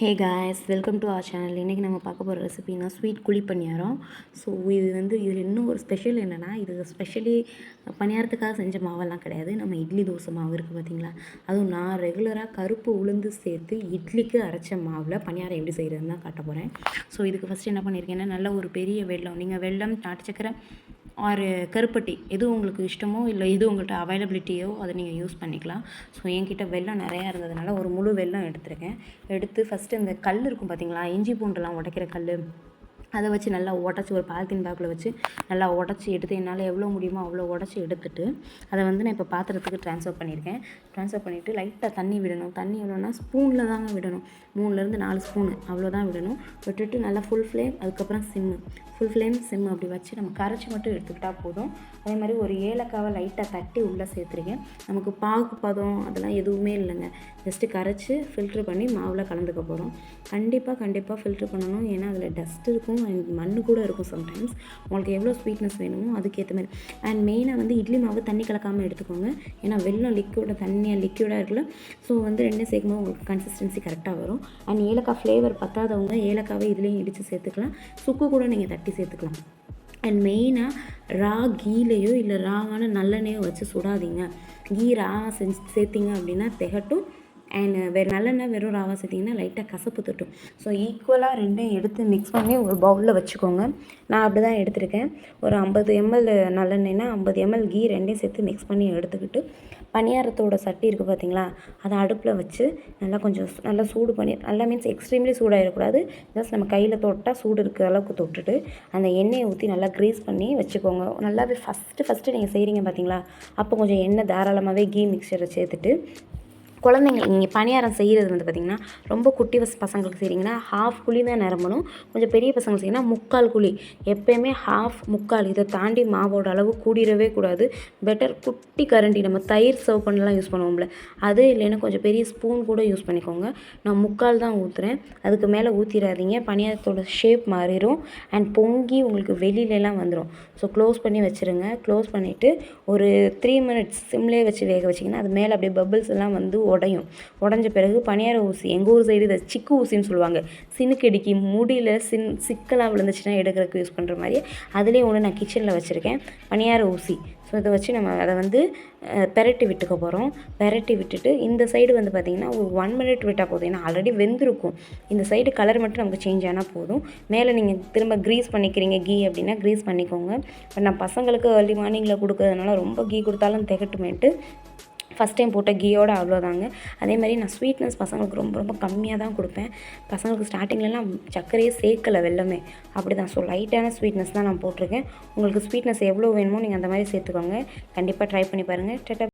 Hey guys welcome to our channel இன்றைக்கி நம்ம பார்க்க போகிற ரெசிபினா ஸ்வீட் குழி பணியாரம். ஸோ இது வந்து இதில் இன்னும் ஒரு ஸ்பெஷல் என்னென்னா இது ஸ்பெஷலி பணியாரத்துக்காக செஞ்ச மாவெல்லாம் கிடையாது. நம்ம இட்லி தோசை மாவு இருக்குது பார்த்தீங்களா அதுவும் நான் ரெகுலராக கருப்பு உளுந்து சேர்த்து இட்லிக்கு அரைச்ச மாவில் பணியாரம் எப்படி செய்கிறதுன்னு தான் காட்ட போகிறேன் ஸோ இதுக்கு ஃபஸ்ட்டு என்ன பண்ணியிருக்கேன்னா நல்ல ஒரு பெரிய வெள்ளம் நீங்கள் வெள்ளம் நாட்டு சக்கரை ஆறு கருப்பட்டி எது உங்களுக்கு இஷ்டமோ இல்லை எது உங்கள்கிட்ட அவைலபிலிட்டியோ அதை நீங்கள் யூஸ் பண்ணிக்கலாம். ஸோ என்கிட்ட வெல்லம் நிறையா இருந்ததுனால ஒரு முழு வெல்லம் எடுத்துருக்கேன். எடுத்து ஃபஸ்ட்டு இந்த கல் இருக்கும் பார்த்தீங்களா இஞ்சி பூண்டுலாம் உடைக்கிற கல் அதை வச்சு நல்லா உடச்சி ஒரு பாலித்தீன் பேக்கில் வச்சு நல்லா உடச்சி எடுத்து என்னால் எவ்வளோ முடியுமோ அவ்வளோ உடச்சி எடுத்துட்டு அதை வந்து நான் இப்போ பாத்திரத்துக்கு ட்ரான்ஸ்ஃபர் பண்ணியிருக்கேன். ட்ரான்ஸ்ஃபர் பண்ணிவிட்டு லைட்டாக தண்ணி விடணும். தண்ணி எவ்வளோனா ஸ்பூனில் தாங்க விடணும். மூணுலேருந்து நாலு ஸ்பூனு அவ்வளோதான் விடணும். விட்டுட்டு நல்லா ஃபுல் ஃப்ளேம் அதுக்கப்புறம் சிம்மு ஃபுல் ஃப்ளேம் சிம் அப்படி வச்சு நம்ம கரைச்சி மட்டும் எடுத்துக்கிட்டால் போதும். அதே மாதிரி ஒரு ஏலக்காவை லைட்டாக தட்டி உள்ளே சேர்த்துருக்கேன். நமக்கு பாகு பதம் அதெல்லாம் எதுவுமே இல்லைங்க. ஜஸ்ட்டு கரைச்சி ஃபில்ட்ரு பண்ணி மாவில் கலந்துக்க போகிறோம் கண்டிப்பாக கண்டிப்பாக ஃபில்ட்ரு பண்ணணும். ஏன்னா அதில் டஸ்ட் இருக்கும். அண்ட் மண் கூட இருக்கும் சம்டைம்ஸ் உங்களுக்கு எவ்வளோ ஸ்வீட்னஸ் வேணுமோ அதுக்கேற்ற மாதிரி. அண்ட் மெயினாக வந்து இட்லி மாவு தண்ணி கலக்காமல் எடுத்துக்கோங்க. ஏன்னா வெள்ளம் லிக்விட தண்ணியாக லிக்விடாக இருக்குல்ல. ஸோ வந்து ரெண்டும் சேர்க்கும்போது உங்களுக்கு கன்சிஸ்டன்சி கரெக்டாக வரும். அண்ட் ஏலக்காய் ஃப்ளேவர் பத்தாதவங்க ஏலக்காவே இதுலேயும் இடித்து சேர்த்துக்கலாம். சுக்கு கூட நீங்கள் தட்டி சேர்த்துக்கலாம். அண்ட் மெயினாக ரா கீலையோ இல்லை ராவான நல்லெண்ணெயோ வச்சு சுடாதீங்க. கீ ரா செஞ்சு சேர்த்திங்க அப்படின்னா திகட்டும். அண்ட் வேறு நல்லெண்ணெய் வெறும் ராவா சேர்த்திங்கன்னா லைட்டாக கசப்பு தொட்டும். ஸோ ஈக்குவலாக ரெண்டையும் எடுத்து மிக்ஸ் பண்ணி ஒரு பவுலில் வச்சுக்கோங்க. நான் அப்படி தான் எடுத்திருக்கேன். ஒரு ஐம்பது எம்எல் நல்லெண்ணெய்னா ஐம்பது எம்எல் கீ ரெண்டையும் சேர்த்து மிக்ஸ் பண்ணி எடுத்துக்கிட்டு பணியாரத்தோட சட்டி இருக்குது பார்த்தீங்களா அதை அடுப்பில் வச்சு நல்லா கொஞ்சம் நல்லா சூடு பண்ணி நல்லா மீன்ஸ் எக்ஸ்ட்ரீம்லி சூடாகிடக்கூடாது ஜஸ்ட் நம்ம கையில் தொட்டால் சூடு இருக்கிற அளவுக்கு தொட்டுட்டு அந்த எண்ணெயை ஊற்றி நல்லா க்ரீஸ் பண்ணி வச்சுக்கோங்க. நல்லாவே ஃபஸ்ட்டு ஃபஸ்ட்டு நீங்கள் செய்கிறீங்க பார்த்தீங்களா அப்போ கொஞ்சம் எண்ணெய் தாராளமாகவே கீ மிக்சரை சேர்த்துட்டு குழந்தைங்க நீங்கள் பணியாரம் செய்கிறது வந்து பார்த்திங்கன்னா ரொம்ப குட்டி பசங்களுக்கு செய்கிறீங்கன்னா ஹாஃப் குழி தான் நிரம்பணும். கொஞ்சம் பெரிய பசங்க செய்யணும்னா முக்கால் குழி. எப்போயுமே ஹாஃப் முக்கால். இதை தாண்டி மாவோட அளவு கூடிடவே கூடாது. பெட்டர் குட்டி கரண்டி. நம்ம தயிர் சர்வ் பண்ணலாம் யூஸ் பண்ணுவோம்ல. அது இல்லைன்னா கொஞ்சம் பெரிய ஸ்பூன் கூட யூஸ் பண்ணிக்கோங்க. நான் முக்கால் தான் ஊற்றுறேன் அதுக்கு மேலே ஊற்றிடாதீங்க பணியாரத்தோட ஷேப் மாறிடும். அண்ட் பொங்கி உங்களுக்கு வெளியிலலாம் வந்துடும் ஸோ க்ளோஸ் பண்ணி வச்சுருங்க. க்ளோஸ் பண்ணிவிட்டு ஒரு த்ரீ மினிட்ஸ் சிம்லேயே வச்சு வேக வச்சிங்கன்னா அது மேலே அப்படியே பபிள்ஸ் எல்லாம் வந்து உடையும். உடஞ்ச பிறகு பனியார ஊசி எங்கள் ஊர் சைடு இதை சிக்கு ஊசின்னு சொல்லுவாங்க. சினுக்கடிக்கி முடியில் சின் சிக்கலாக விழுந்துச்சுன்னா எடுக்கிறதுக்கு யூஸ் பண்ணுற மாதிரி அதுலேயே ஒன்று நான் கிச்சனில் வச்சுருக்கேன். பனியார ஊசி. ஸோ இதை வச்சு நம்ம அதை வந்து பெரட்டி விட்டுக்க போகிறோம் பெரட்டி விட்டுட்டு இந்த சைடு வந்து பார்த்திங்கன்னா ஒரு ஒன் மினிட் விட்டால் போதும். ஏன்னா ஆல்ரெடி வெந்திருக்கும். இந்த சைடு கலர் மட்டும் நமக்கு சேஞ்ச் ஆனால் போதும். மேலே நீங்கள் திரும்ப க்ரீஸ் பண்ணிக்கிறீங்க கீ அப்படின்னா க்ரீஸ் பண்ணிக்கோங்க. இப்போ நான் பசங்களுக்கு ஏர்லி மார்னிங்கில் கொடுக்குறதுனால ரொம்ப கீ கொடுத்தாலும் திகட்டுமேட்டு ஃபஸ்ட் டைம் போட்ட கீயோட அவ்வளோதாங்க அதே மாதிரி நான் ஸ்வீட்னஸ் பசங்களுக்கு ரொம்ப ரொம்ப கம்மியாக தான் கொடுப்பேன். பசங்களுக்கு ஸ்டார்டிங்லலாம் சர்க்கரையே சேர்க்கலை வெள்ளமே. அப்படி தான் ஸோ லைட்டான ஸ்வீட்னஸ் தான் நான் போட்டிருக்கேன். உங்களுக்கு ஸ்வீட்னஸ் எவ்வளோ வேணுமோ நீங்கள் அந்த மாதிரி சேர்த்துக்கோங்க. கண்டிப்பாக ட்ரை பண்ணி பாருங்கள் டெட்டா